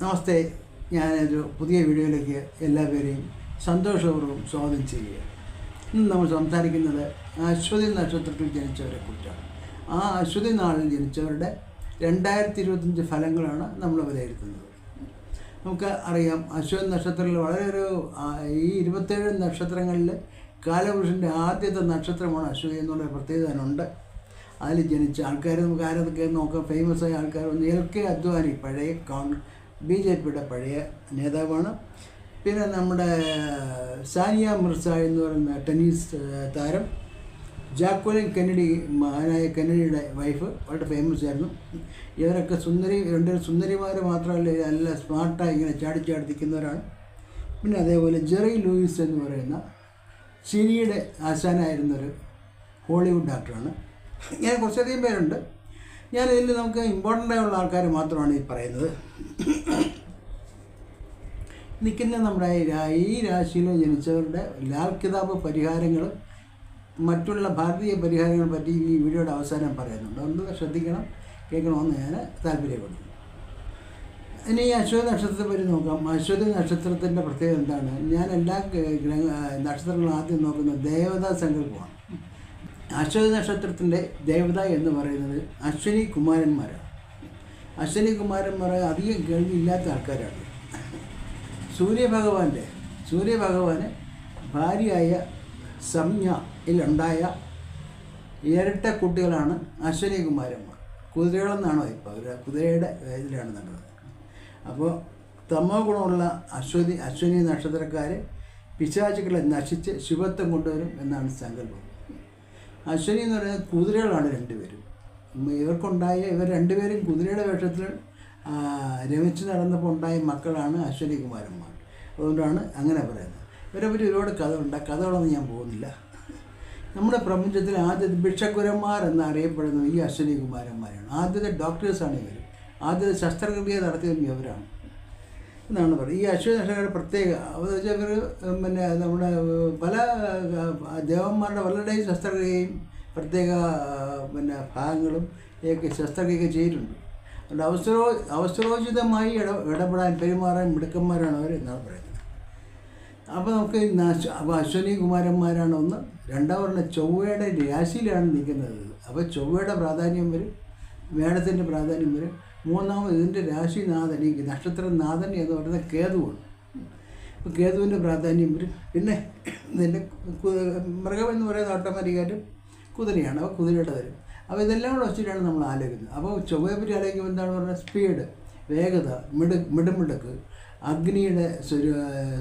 നമസ്തേ ഞാനൊരു പുതിയ വീഡിയോയിലേക്ക് എല്ലാവരെയും സന്തോഷപൂർവം സ്വാഗതം ചെയ്യുക ഇന്ന് നമ്മൾ സംസാരിക്കുന്നത് അശ്വതി നക്ഷത്രത്തിൽ ജനിച്ചവരെ കുറിച്ചാണ് ആ അശ്വതി നാളിൽ ജനിച്ചവരുടെ രണ്ടായിരത്തി ഇരുപത്തഞ്ച് ഫലങ്ങളാണ് നമ്മൾ വിലയിരുത്തുന്നത്. നമുക്ക് അറിയാം അശ്വതി നക്ഷത്രത്തിൽ വളരെ ഒരു ഈ ഇരുപത്തേഴ് നക്ഷത്രങ്ങളിൽ കാലപുരുഷന്റെ ആദ്യത്തെ നക്ഷത്രമാണ് അശ്വതി എന്നുള്ള പ്രത്യേകത ഉണ്ട് അതിൽ ജനിച്ച ആൾക്കാർ നമുക്ക് ആരൊക്കെ നോക്കാം ഫേമസ് ആയ ആൾക്കാർ ഒന്ന് എൽ കെ അദ്വാനി പഴയ കോൺ ബി ജെ പിയുടെ പഴയ നേതാവാണ്. പിന്നെ നമ്മുടെ സാനിയ മിർസ എന്ന് പറയുന്ന ടെന്നീസ് താരം. ജാക്വലിൻ കെന്നഡി മകനായ കെന്നഡിയുടെ വൈഫ് വളരെ ഫേമസ് ആയിരുന്നു. ഇവരൊക്കെ സുന്ദരി രണ്ട് സുന്ദരിമാർ മാത്രമല്ല നല്ല സ്മാർട്ടായി ഇങ്ങനെ ചാടി ചാടിക്കുന്നവരാണ് പിന്നെ അതേപോലെ ജെറി ലൂയിസ് എന്ന് പറയുന്ന സിനിയുടെ ആശാനായിരുന്നൊരു ഹോളിവുഡ് ആക്ടറാണ് ഇങ്ങനെ കുറച്ചധികം പേരുണ്ട്. ഞാൻ ഇതിൽ നമുക്ക് ഇമ്പോർട്ടന്റ് ആയുള്ള ആൾക്കാർ മാത്രമാണ് ഈ പറയുന്നത്. നിൽക്കുന്ന നമ്മുടെ ഈ രാശിയിൽ ജനിച്ചവരുടെ ലാൽ കിതാബ് പരിഹാരങ്ങളും മറ്റുള്ള ഭാരതീയ പരിഹാരങ്ങളെ പറ്റി ഈ വീഡിയോയുടെ അവസാനം പറയുന്നുണ്ട്. ഒന്ന് ശ്രദ്ധിക്കണം കേൾക്കണമെന്ന് ഞാൻ താല്പര്യപ്പെടുന്നു. ഇനി ഈ അശ്വതി നക്ഷത്രത്തെ പറ്റി നോക്കാം. അശ്വതി നക്ഷത്രത്തിന്റെ പ്രത്യേകത എന്താണ്? ഞാൻ എല്ലാ ഗ്രഹ നക്ഷത്രങ്ങളും ആദ്യം നോക്കുന്നത് ദേവതാ സങ്കല്പമാണ്. അശ്വതി നക്ഷത്രത്തിന്റെ ദേവത എന്ന് പറയുന്നത് അശ്വിനി കുമാരന്മാരാണ്. അശ്വിനി കുമാരന്മാർ അധികം കേൾവിയില്ലാത്ത ആൾക്കാരാണ്. സൂര്യഭഗവാന്റെ സൂര്യഭഗവാന് ഭാര്യയായ സംജ്ഞയിലുണ്ടായ ഇരട്ട കുട്ടികളാണ് അശ്വിനി കുമാരന്മാർ. കുതിരകളെന്നാണോ ഇപ്പോൾ അവർ കുതിരയുടെ ഇതിലാണ് നടന്നത്. അപ്പോൾ തമോ ഗുണമുള്ള അശ്വതി അശ്വിനി നക്ഷത്രക്കാർ പിശാചുക്കളെ നശിച്ച് ശുഭത്വം കൊണ്ടുവരും എന്നാണ് സങ്കല്പം. അശ്വനി എന്ന് പറയുന്നത് കുതിരകളാണ് രണ്ടുപേരും. ഇവർക്കുണ്ടായ ഇവർ രണ്ടുപേരും കുതിരയുടെ വേഷത്തിൽ രമിച്ച് നടന്നപ്പോൾ ഉണ്ടായ മക്കളാണ് അശ്വനി കുമാരന്മാർ. അതുകൊണ്ടാണ് അങ്ങനെ പറയുന്നത്. ഇവരെ പറ്റി ഒരുപാട് കഥ ഉണ്ട്. കഥകളൊന്നും ഞാൻ പോകുന്നില്ല. നമ്മുടെ പ്രപഞ്ചത്തിൽ ആദ്യത്തെ ഭിക്ഷക്കുരന്മാർ എന്നറിയപ്പെടുന്നത് ഈ അശ്വനി കുമാരന്മാരാണ്. ആദ്യത്തെ ഡോക്ടേഴ്സാണ് ഇവർ ആദ്യത്തെ ശസ്ത്രക്രിയ നടത്തിയതും ഇവരാണ്. എന്നാണ് പറയുന്നത്. ഈ അശ്വതി നക്ഷത്രങ്ങളുടെ പ്രത്യേക അതെന്ന് വെച്ചാൽ പിന്നെ നമ്മുടെ പല ദേവന്മാരുടെ പലരുടെയും ശസ്ത്രക്രിയയും പ്രത്യേക പിന്നെ ഭാഗങ്ങളും ഒക്കെ ശസ്ത്രക്രിയ ചെയ്തിട്ടുണ്ട്. അതുകൊണ്ട് അവസരോ അവസരോചിതമായി ഇട ഇടപെടാൻ പെരുമാറാൻ മിടുക്കന്മാരാണ് അവർ എന്നാണ് പറയുന്നത്. അപ്പോൾ നമുക്ക് അപ്പോൾ അശ്വനി കുമാരന്മാരാണ് ഒന്ന്. രണ്ടാമത് ചൊവ്വയുടെ രാശിയിലാണ് നിൽക്കുന്നത്. അപ്പോൾ ചൊവ്വയുടെ പ്രാധാന്യം വരും മേടത്തിന്റെ പ്രാധാന്യം വരും. മൂന്നാമത് ഇതിന്റെ രാശിനാഥൻ ഈ നക്ഷത്രനാഥൻ എന്ന് പറയുന്നത് കേതുവാണ്. അപ്പോൾ കേതുവിന്റെ പ്രാധാന്യം വരും. പിന്നെ ഇതിന്റെ മൃഗമെന്ന് പറയുന്നത് ഓട്ടോമാറ്റിക്കായിട്ട് കുതിരയാണ്. അപ്പോൾ കുതിരയുടെ വരും. അപ്പോൾ ഇതെല്ലാം കൂടെ വെച്ചിട്ടാണ് നമ്മൾ ആലോചിക്കുന്നത്. അപ്പോൾ ചൊവ്വയെ പറ്റി ആലോചിക്കുമ്പോൾ എന്താണ് പറയുന്നത് സ്പീഡ് വേഗത മിടു മിടുമിടുക്ക് അഗ്നിയുടെ സ്വരൂ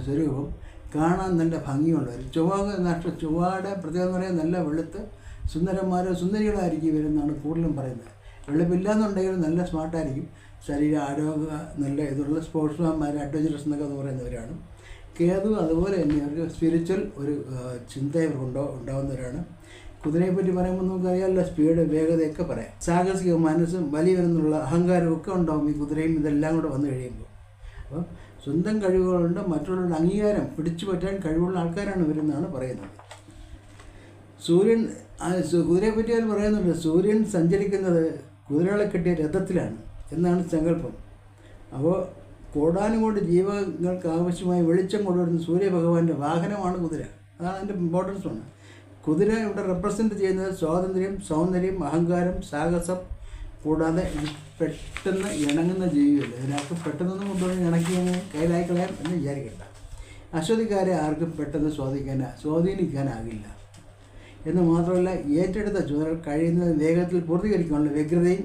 സ്വരൂപം കാണാൻ നല്ല ഭംഗിയുള്ളവർ ചൊവ്വ നക്ഷ ചൊവ്വയുടെ പ്രത്യേകത എന്ന് പറയുന്നത് നല്ല വെളുത്ത് സുന്ദരന്മാരോ സുന്ദരികളായിരിക്കും ഇവരെന്നാണ് കൂടുതലും പറയുന്നത്. വെളുപ്പില്ലാന്നുണ്ടെങ്കിൽ നല്ല സ്മാർട്ടായിരിക്കും. ശരീര ആരോഗ്യ നല്ല ഇതുള്ള സ്പോർട്സ്മാൻമാർ അഡ്വഞ്ചറസ് എന്നൊക്കെ എന്ന് പറയുന്നവരാണ്. കേതു അതുപോലെ തന്നെ അവർക്ക് സ്പിരിച്വൽ ഒരു ചിന്ത ഇവർക്കുണ്ടോ ഉണ്ടാവുന്നവരാണ്. കുതിരയെ പറ്റി പറയുമ്പോൾ നമുക്കറിയാമല്ലോ സ്പീഡ് വേഗതയൊക്കെ പറയാം. സാഹസിക മനസ്സും വലിയവരെന്നുള്ള അഹങ്കാരവും ഒക്കെ ഉണ്ടാവും ഈ കുതിരയും ഇതെല്ലാം കൂടെ വന്നു കഴിയുമ്പോൾ. അപ്പോൾ സ്വന്തം കഴിവുകളുണ്ട് മറ്റുള്ളവരുടെ അംഗീകാരം പിടിച്ചു പറ്റാൻ കഴിവുള്ള ആൾക്കാരാണ് ഇവരെന്നാണ് പറയുന്നത്. സൂര്യൻ കുതിരയെ പറ്റി അവർ പറയുന്നുണ്ട് സൂര്യൻ സഞ്ചരിക്കുന്നത് കുതിരകളെ കെട്ടിയ രഥത്തിലാണ് എന്നാണ് സങ്കല്പം. അപ്പോൾ കോടാനുകോടി ജീവങ്ങൾക്ക് ആവശ്യമായ വെളിച്ചം കൊണ്ടുവരുന്ന സൂര്യഭഗവാന്റെ വാഹനമാണ് കുതിര. അതാണ് അതിന്റെ ഇമ്പോർട്ടൻസ് കുതിര ഇവിടെ റെപ്രസെന്റ് ചെയ്യുന്നത് സ്വാതന്ത്ര്യം സൗന്ദര്യം അഹങ്കാരം സാഹസം കൂടാതെ പെട്ടെന്ന് ഇണങ്ങുന്ന ജീവിയല്ല? ഇതിനകത്ത് പെട്ടെന്നൊന്നും കൊണ്ടുവന്ന് ഇണക്കി കയ്യിലായി കളയാം എന്ന് വിചാരിക്കണ്ട. അശ്വതിക്കാരെ ആർക്കും പെട്ടെന്ന് സ്വാധീനിക്കാൻ സ്വാധീനിക്കാനാകില്ല. എന്ന് മാത്രമല്ല ഏറ്റെടുത്ത ചുമതല കഴിയുന്നത് വേഗത്തിൽ പൂർത്തീകരിക്കാനുള്ള വ്യഗ്രതയും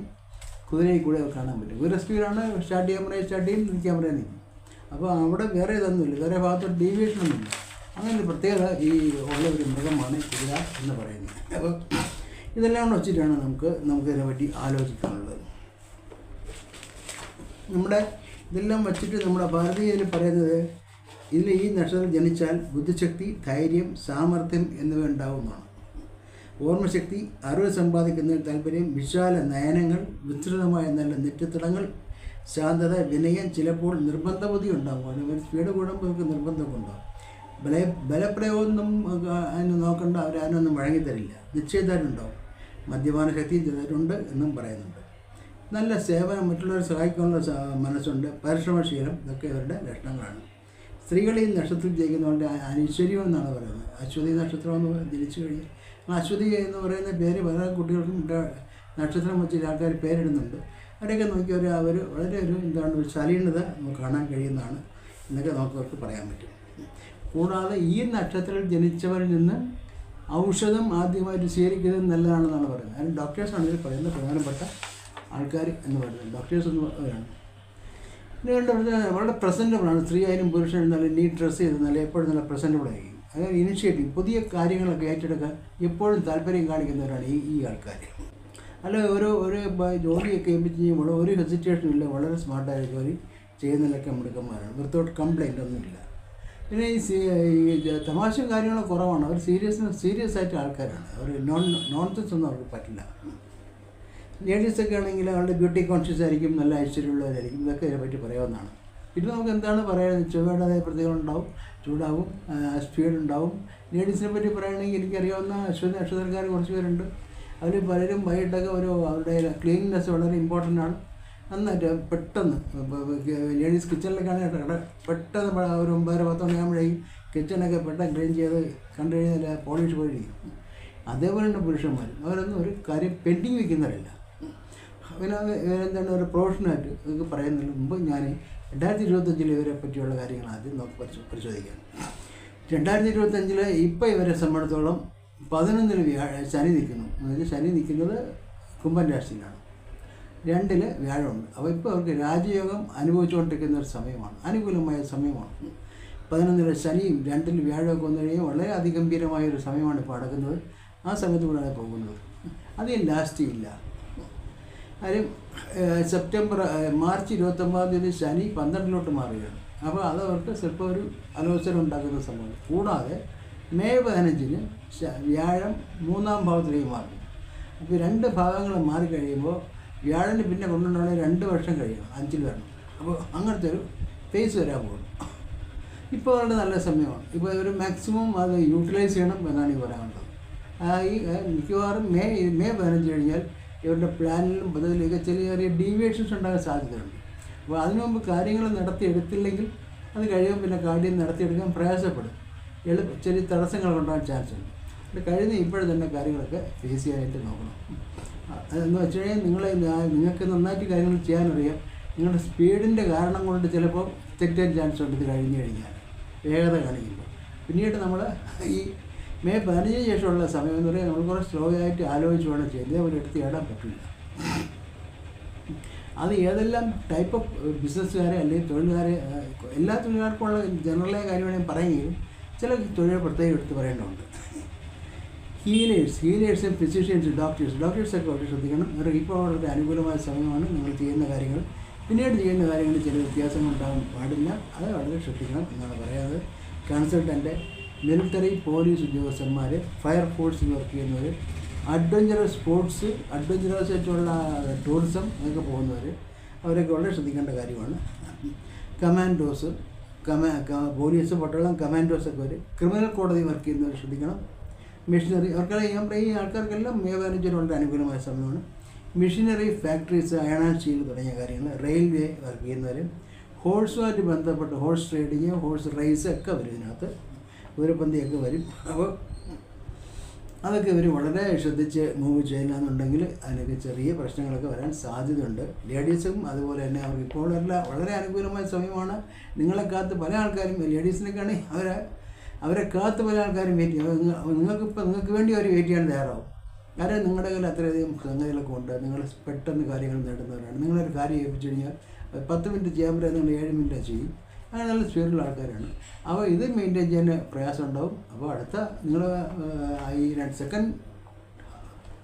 കുതിരയിൽ കൂടെ കാണാൻ പറ്റും. കുതിര സ്പീഡാണ് സ്റ്റാർട്ട് പറയാൻ സ്റ്റാർട്ട് ചെയ്യും നിൽക്കാൻ പറയാൻ നിൽക്കും. അപ്പോൾ അവിടെ വേറെ ഇതൊന്നുമില്ല. വേറെ ഭാഗത്തോട്ട് ഡീവിയേഷൻ ഒന്നുമില്ല. അങ്ങനെ പ്രത്യേകത ഈ ഉള്ള ഒരു മൃഗമാണ് ഈ കുതിര എന്ന് പറയുന്നത്. അപ്പോൾ ഇതെല്ലാം കൂടെ വെച്ചിട്ടാണ് നമുക്ക് നമുക്കിതിനെ പറ്റി ആലോചിക്കാനുള്ളത്. നമ്മുടെ ഇതെല്ലാം വച്ചിട്ട് നമ്മുടെ ഭാരതീയത്തിൽ പറയുന്നത് ഇതിൽ ഈ നക്ഷത്രം ജനിച്ചാൽ ബുദ്ധിശക്തി ധൈര്യം സാമർഥ്യം എന്നിവ ഉണ്ടാവുന്നതാണ്. ഓർമ്മശക്തി അറിവ് സമ്പാദിക്കുന്നതിൽ താല്പര്യം വിശാല നയനങ്ങൾ വിസ്തൃതമായ നല്ല നെറ്റിത്തടങ്ങൾ ശാന്തത വിനയം ചിലപ്പോൾ നിർബന്ധ ബുദ്ധി ഉണ്ടാകും അതുപോലെ സ്പീഡ് കൂടുമ്പോൾ നിർബന്ധമൊക്കെ ഉണ്ടാകും ബല ബലപ്രയോഗമൊന്നും അതിന് നോക്കേണ്ട അവർ അതിനൊന്നും വഴങ്ങിത്തരില്ല. നിശ്ചയദാരുണ്ടാവും മദ്യപാന ശക്തി ചിലരുണ്ട് എന്നും പറയുന്നുണ്ട്. നല്ല സേവനം മറ്റുള്ളവരെ സഹായിക്കാനുള്ള മനസ്സുണ്ട്. പരിശ്രമശീലം ഇതൊക്കെ ഇവരുടെ ലക്ഷണങ്ങളാണ്. സ്ത്രീകൾ ഈ നക്ഷത്രത്തിൽ ജയിക്കുന്നവരുടെ അനീശ്വര്യം എന്നാണ് പറയുന്നത്. അശ്വതി നക്ഷത്രം എന്ന് ജനിച്ചു കഴിഞ്ഞാൽ അശ്വതി എന്ന് പറയുന്ന പേര് പല കുട്ടികൾക്കും നക്ഷത്രം വെച്ച് ആൾക്കാർ പേരിടുന്നുണ്ട്. അവരൊക്കെ നോക്കിയവർ അവർ വളരെ ഒരു എന്താണ് ഒരു ശാലീനത നമുക്ക് കാണാൻ കഴിയുന്നതാണ് എന്നൊക്കെ നമുക്ക് അവർക്ക് പറയാൻ പറ്റും. കൂടാതെ ഈ നക്ഷത്രത്തിൽ ജനിച്ചവരിൽ നിന്ന് ഔഷധം ആദ്യമായിട്ട് സ്വീകരിക്കുന്നത് നല്ലതാണെന്നാണ് പറയുന്നത്. അതിന് ഡോക്ടേഴ്സാണ് ഇതിൽ പറയുന്ന പ്രധാനപ്പെട്ട ആൾക്കാർ എന്ന് പറയുന്നത്. ഡോക്ടേഴ്സ് എന്ന് പറയുന്നത്. പിന്നെ കണ്ടത് വളരെ പ്രസന്റബിളാണ് സ്ത്രീ ആയാലും പുരുഷനും നല്ല നീറ്റ് ഡ്രസ്സ് ചെയ്ത് നല്ല എപ്പോഴും നല്ല പ്രസന്റബിൾ ആയിരിക്കും. അതായത് ഇനിഷ്യേറ്റീവ് പുതിയ കാര്യങ്ങളൊക്കെ ഏറ്റെടുക്കാൻ എപ്പോഴും താല്പര്യം കാണിക്കുന്നവരാണ് ഈ ഈ ആൾക്കാർ അല്ല ഒരു ഒരു ജോലിയൊക്കെ ഏൽപ്പിച്ച് ചെയ്യുമ്പോൾ ഒരു ഹെസിറ്റേഷനും ഇല്ല വളരെ സ്മാർട്ടായ ജോലി ചെയ്യുന്നതിലൊക്കെ മിടുക്കന്മാരാണ്. വിത്തൗട്ട് കംപ്ലൈന്റ് ഒന്നുമില്ല. പിന്നെ ഈ തമാശയും കാര്യങ്ങളും കുറവാണ്. അവർ സീരിയസ് സീരിയസ് ആയിട്ട് ആൾക്കാരാണ്. അവർ നോൺ നോൺ സെൻസ് ഒന്നും അവർക്ക് പറ്റില്ല. ലേഡീസൊക്കെ ആണെങ്കിൽ അവരുടെ ബ്യൂട്ടി കോൺഷ്യസ് ആയിരിക്കും നല്ല ഐശ്വര്യമുള്ളവരായിരിക്കും. ഇതൊക്കെ ഇതിനെപ്പറ്റി പറയാവുന്നതാണ്. പിന്നെ നമുക്ക് എന്താണ് പറയുന്നത് പ്രതികൾ ഉണ്ടാവും ചൂടാവും സ്പീഡ് ഉണ്ടാവും. ലേഡീസിനെ പറ്റി പറയുകയാണെങ്കിൽ എനിക്കറിയാവുന്ന അശ്വതി നക്ഷത്രക്കാർ കുറച്ച് പേരുണ്ട്. അവർ പലരും വൈകിട്ടൊക്കെ ഒരു അവരുടെ ക്ലീൻനെസ് വളരെ ഇമ്പോർട്ടന്റ് ആണ്. നന്നായിട്ട് പെട്ടെന്ന് ലേഡീസ് കിച്ചണിലേക്കാണെങ്കിൽ പെട്ടെന്ന് പ- ഒരു ഒമ്പതര പത്ത് മണിയാകുമ്പോഴേക്കും കിച്ചണൊക്കെ പെട്ടെന്ന് ക്ലീൻ ചെയ്ത് കണ്ടു കഴിഞ്ഞാൽ പോളിഷ് പോയിരിക്കും അതേപോലെയാണ് പുരുഷന്മാർ. അവരൊന്നും ഒരു കാര്യം പെൻഡിങ് വയ്ക്കുന്നവരല്ല പിന്നെ എന്താണ് ഒരു പ്രൊഫഷനായിട്ട് പറയുന്നതിന് മുമ്പ് ഞാൻ രണ്ടായിരത്തി ഇരുപത്തഞ്ചിൽ ഇവരെ പറ്റിയുള്ള കാര്യങ്ങൾ ആദ്യം നമുക്ക് പരിശോ- പരിശോധിക്കാം. രണ്ടായിരത്തി ഇരുപത്തഞ്ചിൽ ഇപ്പം ഇവരെ സംബന്ധിച്ചോളം പതിനൊന്നിൽ വ്യാഴ ശനി നിൽക്കുന്നു. അതായത് ശനി നിൽക്കുന്നത് കുംഭൻ രാശിയിലാണ്. രണ്ടിൽ വ്യാഴമുണ്ട്. അപ്പോൾ ഇപ്പോൾ അവർക്ക് രാജയോഗം അനുഭവിച്ചുകൊണ്ടിരിക്കുന്ന ഒരു സമയമാണ്. അനുകൂലമായ സമയമാണ്. പതിനൊന്നിൽ ശനിയും രണ്ടിൽ വ്യാഴമൊക്കെ വന്നു കഴിഞ്ഞാൽ വളരെ അതിഗംഭീരമായ ഒരു സമയമാണ് ഇപ്പോൾ അടക്കുന്നത് ആ സമയത്ത് കൂടെയാണ് പോകുന്നത്. അധികം ലാസ്റ്റ് ഇല്ല. കാര്യം സെപ്റ്റംബർ മാർച്ച് ഇരുപത്തൊമ്പതാം തീയതി ശനി പന്ത്രണ്ടിലോട്ട് മാറുകയാണ്. അപ്പോൾ അത് അവർക്ക് സ്വല്പം ഒരു അലോസരം ഉണ്ടാക്കുന്ന സംഭവം. കൂടാതെ മെയ് പതിനഞ്ചിന് വ്യാഴം മൂന്നാം ഭാവത്തിലേക്ക് മാറും. അപ്പോൾ രണ്ട് ഭാഗങ്ങൾ മാറിക്കഴിയുമ്പോൾ വ്യാഴന് പിന്നെ കൊണ്ടുണ്ടാണെങ്കിൽ രണ്ട് വർഷം കഴിയണം അഞ്ചിൽ വരണം. അപ്പോൾ അങ്ങനത്തെ ഒരു ഫേസ് വരാൻ പോകുന്നു. ഇപ്പോൾ അവരുടെ നല്ല സമയമാണ്. ഇപ്പോൾ ഒരു മാക്സിമം അത് യൂട്ടിലൈസ് ചെയ്യണം എന്നാണ് ഈ പറയാനുള്ളത്. ഈ മിക്കവാറും മെയ് മെയ് പതിനഞ്ച് കഴിഞ്ഞാൽ ഇവരുടെ പ്ലാനിലും പദ്ധതിയിലൊക്കെ ചെറിയ ചെറിയ ഡീവിയേഷൻസ് ഉണ്ടാകാൻ സാധ്യതയുണ്ട്. അപ്പോൾ അതിനു മുമ്പ് കാര്യങ്ങൾ നടത്തിയെടുത്തില്ലെങ്കിൽ അത് കഴിയുമ്പോൾ പിന്നെ കാര്യം നടത്തിയെടുക്കാൻ പ്രയാസപ്പെടും. എളുപ്പ ചെറിയ തടസ്സങ്ങൾ ഉണ്ടാകാൻ ചാൻസ് ഉണ്ട്. അപ്പോൾ കഴിയുന്ന ഇപ്പോഴും തന്നെ കാര്യങ്ങളൊക്കെ ഫേസ് ചെയ്യാനായിട്ട് നോക്കണം. അതെന്ന് വെച്ച് കഴിഞ്ഞാൽ നിങ്ങളെ നിങ്ങൾക്ക് നന്നായിട്ട് കാര്യങ്ങൾ ചെയ്യാനറിയാം. നിങ്ങളുടെ സ്പീഡിന്റെ കാരണം കൊണ്ട് ചിലപ്പോൾ തെറ്റാൻ ചാൻസ് ഉണ്ട് ഇത് കഴിഞ്ഞ് കഴിഞ്ഞാൽ. വേഗത കാണിക്കുമ്പോൾ. പിന്നീട് നമ്മൾ ഈ മെയ് പതിനഞ്ചിന് ശേഷമുള്ള സമയം എന്ന് പറയുന്നത് നമ്മൾ കുറേ സ്ലോ ആയിട്ട് ആലോചിച്ച് വേണം ചെയ്യുന്നത് അവർ എടുത്ത് ഇടാൻ പറ്റില്ല. അത് ഏതെല്ലാം ടൈപ്പ് ഓഫ് ബിസിനസ്സുകാരെ അല്ലെങ്കിൽ തൊഴിലുകാരെ എല്ലാ തൊഴിലുകാർക്കുള്ള ജനറലായ കാര്യമാണ് ഞാൻ പറയുകയും ചില തൊഴിൽ പ്രത്യേകം എടുത്ത് പറയേണ്ടതുണ്ട്. ഹീലേഴ്സ് ഹീലേഴ്സ് ഫിസിഷ്യൻസ് ഡോക്ടേഴ്സ് ഡോക്ടേഴ്സൊക്കെ വളരെ ശ്രദ്ധിക്കണം. അവർക്ക് ഇപ്പോൾ വളരെ അനുകൂലമായ സമയമാണ് നിങ്ങൾ ചെയ്യുന്ന കാര്യങ്ങൾ. പിന്നീട് ചെയ്യുന്ന കാര്യങ്ങളിൽ ചില വ്യത്യാസങ്ങൾ ഉണ്ടാകാൻ പാടില്ല. അത് വളരെ ശ്രദ്ധിക്കണം എന്നാണ് പറയാതെ കൺസൾട്ടന്റ് മിലിറ്ററി പോലീസ് ഉദ്യോഗസ്ഥന്മാർ ഫയർഫോഴ്സ് വർക്ക് ചെയ്യുന്നവർ അഡ്വഞ്ചറസ് സ്പോർട്സ് അഡ്വഞ്ചറസ് ആയിട്ടുള്ള ടൂറിസം അതൊക്കെ പോകുന്നവർ അവരൊക്കെ വളരെ ശ്രദ്ധിക്കേണ്ട കാര്യമാണ്. കമാൻഡോസ് കമാ പോലീസ് പട്ടാളം കമാൻഡോസ് ഒക്കെ വരും ക്രിമിനൽ കോടതി വർക്ക് ചെയ്യുന്നവർ ശ്രദ്ധിക്കണം. മെഷീനറി അവർക്കെല്ലാം ഞാൻ പറയും ഈ ആൾക്കാർക്കെല്ലാം മേവാനഞ്ചർ വളരെ അനുകൂലമായ സമയമാണ്. മെഷീനറി ഫാക്ടറീസ് അയൺ തുടങ്ങിയ കാര്യങ്ങൾ റെയിൽവേ വർക്ക് ചെയ്യുന്നവർ ഹോഴ്സുമായിട്ട് ബന്ധപ്പെട്ട് ഹോഴ്സ് ട്രേഡിങ് ഹോഴ്സ് റേസ് ഒക്കെ വരും ഇതിനകത്ത്. കുതിരപ്പന്തിയൊക്കെ വരും. അപ്പോൾ അതൊക്കെ ഇവർ വളരെ ശ്രദ്ധിച്ച് മൂവ് ചെയ്യില്ലെന്നുണ്ടെങ്കിൽ അതിനൊക്കെ ചെറിയ പ്രശ്നങ്ങളൊക്കെ വരാൻ സാധ്യതയുണ്ട്. ലേഡീസും അതുപോലെ തന്നെ അവർക്ക് ഇപ്പോൾ എല്ലാ വളരെ അനുകൂലമായ സമയമാണ്. നിങ്ങളെ കാത്ത് പല ആൾക്കാരും ലേഡീസിനൊക്കെയാണ് അവരെ അവരെ കാത്ത് പല ആൾക്കാരും വെയിറ്റ് ചെയ്യും നിങ്ങൾക്ക് ഇപ്പോൾ നിങ്ങൾക്ക് വേണ്ടി അവർ വെയിറ്റ് ചെയ്യാൻ തയ്യാറാവും. കാരണം നിങ്ങളുടെ കയ്യിൽ അത്രയധികം സംഗതികളൊക്കെ ഉണ്ട്. നിങ്ങൾ പെട്ടെന്ന് കാര്യങ്ങൾ നേടുന്നവരാണ്. നിങ്ങളൊരു കാര്യം ഏൽപ്പിച്ചു കഴിഞ്ഞാൽ പത്ത് മിനിറ്റ് ചെയ്യാൻ പറ്റുക നിങ്ങൾ ഏഴ് മിനിറ്റ് ചെയ്യും. അങ്ങനെ നല്ല സ്പീഡിലുള്ള ആൾക്കാരാണ്. അപ്പോൾ ഇത് മെയിന്റെയിൻ ചെയ്യാൻ പ്രയാസം ഉണ്ടാവും. അപ്പോൾ അടുത്ത നിങ്ങൾ ഈ രണ്ട് second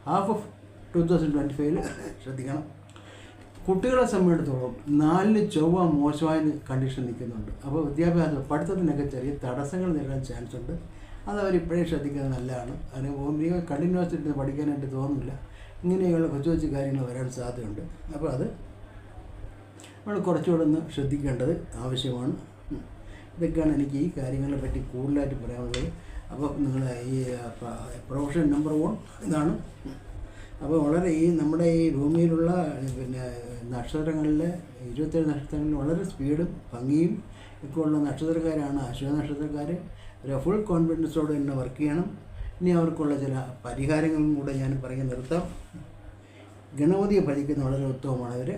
half of two thousand twenty ഫൈവിൽ ശ്രദ്ധിക്കണം. കുട്ടികളെ സംബന്ധിച്ചിടത്തോളം നാലിന് ചൊവ്വ മോശമായ കണ്ടീഷൻ നിൽക്കുന്നുണ്ട്. അപ്പോൾ വിദ്യാഭ്യാസം പഠിത്തത്തിനൊക്കെ ചെറിയ തടസ്സങ്ങൾ നേരിടാൻ ചാൻസ് ഉണ്ട്. അത് അവർ ഇപ്പോഴേ ശ്രദ്ധിക്കുന്നത് നല്ലതാണ്. അതിന് കണ്ടിന്യൂസ് ആയിട്ട് പഠിക്കാനായിട്ട് തോന്നുന്നില്ല. ഇങ്ങനെയുള്ള കൊച്ചു കൊച്ചു കാര്യങ്ങൾ വരാൻ സാധ്യതയുണ്ട്. അപ്പോൾ അത് നമ്മൾ കുറച്ചുകൂടെ ഒന്ന് ശ്രദ്ധിക്കേണ്ടത് ആവശ്യമാണ്. ഇതൊക്കെയാണ് എനിക്ക് ഈ കാര്യങ്ങളെ പറ്റി കൂടുതലായിട്ട് പറയാനുള്ളത്. അപ്പോൾ നിങ്ങൾ ഈ പ്രൊഫഷൻ നമ്പർ വൺ ഇതാണ്. അപ്പോൾ വളരെ ഈ നമ്മുടെ ഈ ഭൂമിയിലുള്ള പിന്നെ നക്ഷത്രങ്ങളിലെ ഇരുപത്തേഴ് നക്ഷത്രങ്ങളിൽ വളരെ സ്പീഡും ഭംഗിയും ഒക്കെ ഉള്ള നക്ഷത്രക്കാരാണ് അശ്വ നക്ഷത്രക്കാർ ഒരു ഫുൾ കോൺഫിഡൻസോടെ തന്നെ വർക്ക് ചെയ്യണം. ഇനി അവർക്കുള്ള ചില പരിഹാരങ്ങളും കൂടെ ഞാൻ പറയാൻ നിർത്താം. ഗണപതിയെ ഭജിക്കുന്ന വളരെ ഉത്തമമാണ് അവർ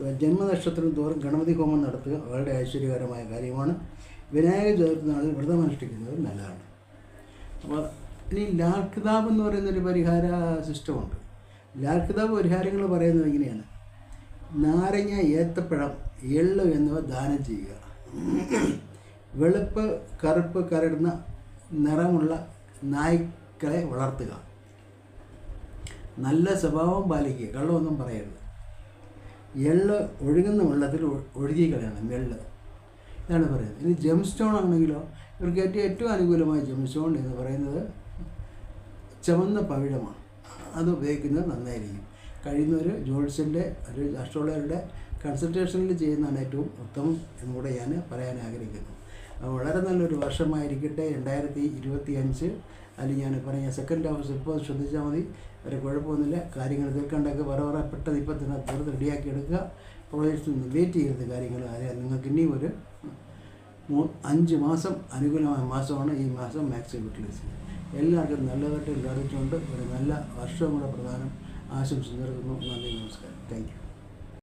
ജന്മനക്ഷത്രം തോറും ഗണപതി ഹോമം നടത്തുക വളരെ ഐശ്വര്യകരമായ കാര്യമാണ്. വിനായക ചതുർത്ഥി നാളിൽ വ്രതം അനുഷ്ഠിക്കുന്നത് നല്ലതാണ്. അപ്പോൾ ഇനി ലാൽ കിതാബ് എന്ന് പറയുന്നൊരു പരിഹാര സിസ്റ്റമുണ്ട്. ലാൽ പരിഹാരങ്ങൾ പറയുന്നത് ഇങ്ങനെയാണ്. നാരങ്ങ ഏത്തപ്പഴം എള്ളു എന്നിവ ദാനം ചെയ്യുക. വെളുപ്പ് കറുപ്പ് കരടുന്ന നിറമുള്ള നായ്ക്കളെ വളർത്തുക. നല്ല സ്വഭാവം പാലിക്കുക. കള്ളമൊന്നും പറയരുത്. എള്ള് ഒഴുകുന്ന വെള്ളത്തിൽ ഒഴുകി കളയണം എള്ള്. ഇതാണ് പറയുന്നത്. ഇനി ജെം സ്റ്റോൺ ആണെങ്കിലോ ഇവർക്ക് ഏറ്റവും ഏറ്റവും അനുകൂലമായ ജെം സ്റ്റോൺ എന്ന് പറയുന്നത് ചുവന്ന പവിഴമാണ്. അത് ഉപയോഗിക്കുന്നത് നന്നായിരിക്കും. കഴിയുന്നവർ ജോൾസിന്റെ ഒരു അസ്ട്രോളജറുടെ കൺസൾട്ടേഷനിൽ ചെയ്യുന്നതാണ് ഏറ്റവും ഉത്തമം എന്നുകൂടെ ഞാൻ പറയാൻ ആഗ്രഹിക്കുന്നു. വളരെ നല്ലൊരു വർഷമായിരിക്കട്ടെ. രണ്ടായിരത്തി ഇരുപത്തി അഞ്ച് അതിൽ ഞാൻ പറഞ്ഞ സെക്കൻഡ് ഹൗസ് ഇപ്പോൾ ശ്രദ്ധിച്ചാൽ മതി. ഒരു കുഴപ്പമൊന്നുമില്ല. കാര്യങ്ങൾ തീർക്കേണ്ടൊക്കെ വര വര പെട്ടെന്ന് ഇപ്പം തന്നെ തീർത്ത് റെഡിയാക്കി എടുക്കുക. പ്രൊജക്ട്സ് വെയിറ്റ് ചെയ്യരുത് കാര്യങ്ങൾ. അത് നിങ്ങൾക്ക് ഇനിയും ഒരു അഞ്ച് മാസം അനുകൂലമായ മാസമാണ് ഈ മാസം മാക്സിമം യൂട്ടിലൈസ് ചെയ്യുക എല്ലാവർക്കും നല്ലതായിട്ട് ലഭിച്ചുകൊണ്ട് ഒരു നല്ല വർഷവും കൂടെ പ്രധാനം. ആശംസ നേർക്കുന്നു. നന്ദി നമസ്കാരം. Thank you